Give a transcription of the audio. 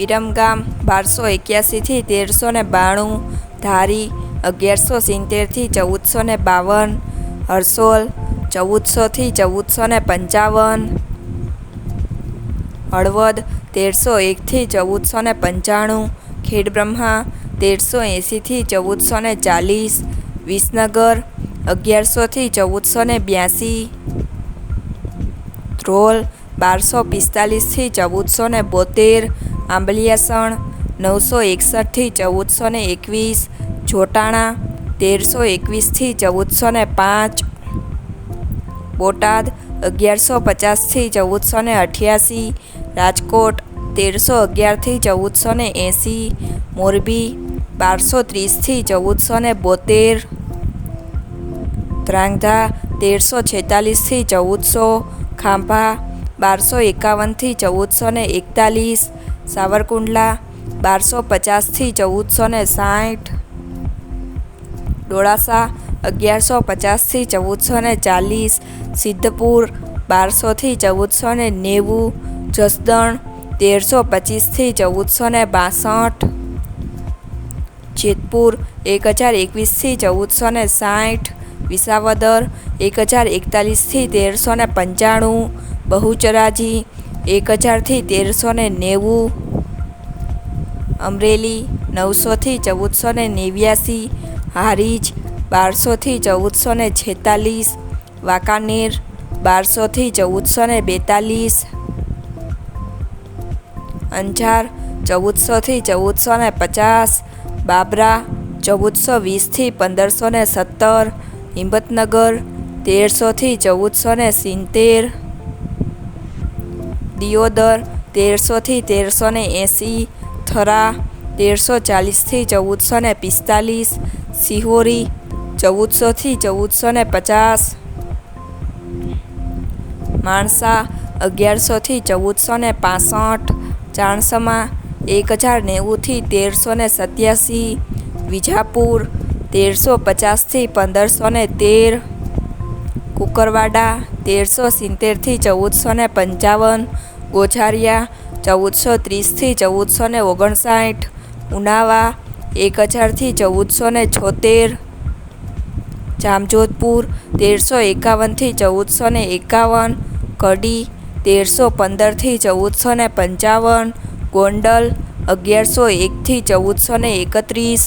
વિરમગામ બારસો એક્યાસીથી તેરસો ને બાણું, ધારી અગિયારસો સિત્તેરથી ચૌદસો ને બાવન, હરસોલ ચૌદસોથી ચૌદસો ને પંચાવન, હળવદ તેરસો એકથી ચૌદસો ને પંચાણું, ખેડબ્રહ્મા તેરસો એંસીથી ચૌદસો ને ચાલીસ, વિસનગર અગિયારસોથી ચૌદસો ને બ્યાસી, ધ્રોલ બારસો પિસ્તાલીસથી ચૌદસો ને બોતેર આંબલિયાસણ, નવસો એકસઠથી ચૌદસો ને એકવીસ, જોટાણા, તેરસો એકવીસથી ચૌદસો ને પાંચ, બોટાદ, અગિયારસો પચાસથી ચૌદસો ને અઠ્યાસી, રાજકોટ, તેરસો અગિયારથી ચૌદસો ને એંસી, મોરબી, બારસો ત્રીસથી ચૌદસો ને બોતેર ધ્રાંગધા તેરસો છેતાલીસથી ચૌદસો, ખાંભા, બારસો એકાવનથી ચૌદસો ને એકતાલીસ સાવરકુંડલા, બારસો પચાસથી ચૌદસો ને સાઠ. ડોળાસા, અગિયારસો પચાસથી ચૌદસો ને ચાલીસ. સિદ્ધપુર, બારસોથી ચૌદસો ને નેવું. જસદણ, તેરસો પચીસથી ચૌદસો ને બાસઠ. જેતપુર, એક હજાર એકવીસથી ચૌદસો ને સાઠ. વિસાવદર, એક હજાર એકતાલીસથી તેરસો ને પંચાણું. બહુચરાજી એક હજારથી તેરસો ને નેવું, અમરેલી નવસોથી ચૌદસો ને નેવ્યાસી, હારીજ બારસોથી ચૌદસો ને છેતાલીસ, વાંકાનેર બારસોથી ચૌદસો ને બેતાલીસ, અંજાર ચૌદસોથી ચૌદસો ને પચાસ, બાબરા ચૌદસો વીસથી પંદરસો ને સત્તર, હિંમતનગર તેરસોથી ચૌદસો ને સિત્તેર દિયોદર તેરસોથી તેરસો ને એંસી, થરા તેરસો ચાલીસથી ચૌદસો ને પિસ્તાલીસ, સિહોરી ચૌદસોથી ચૌદસો ને પચાસ, માણસા અગિયારસોથી ચૌદસો ને પાસઠ, ચાણસમાં એક હજાર નેવુંથી તેરસો ને સત્યાસી, વિજાપુર તેરસો પચાસથી પંદરસો ને તેર, કુકરવાડા તેરસો સિત્તેરથી ચૌદસો ને પંચાવન ગોઝારિયા ચૌદસો ત્રીસથી ચૌદસો ને ઓગણસાઠ, ઉનાવા એક હજારથી ચૌદસો ને છોતેર, જામજોધપુર તેરસો એકાવનથી ચૌદસો ને એકાવન, કડી તેરસો પંદરથી ચૌદસો ને પંચાવન, ગોંડલ અગિયારસો એકથી ચૌદસો ને એકત્રીસ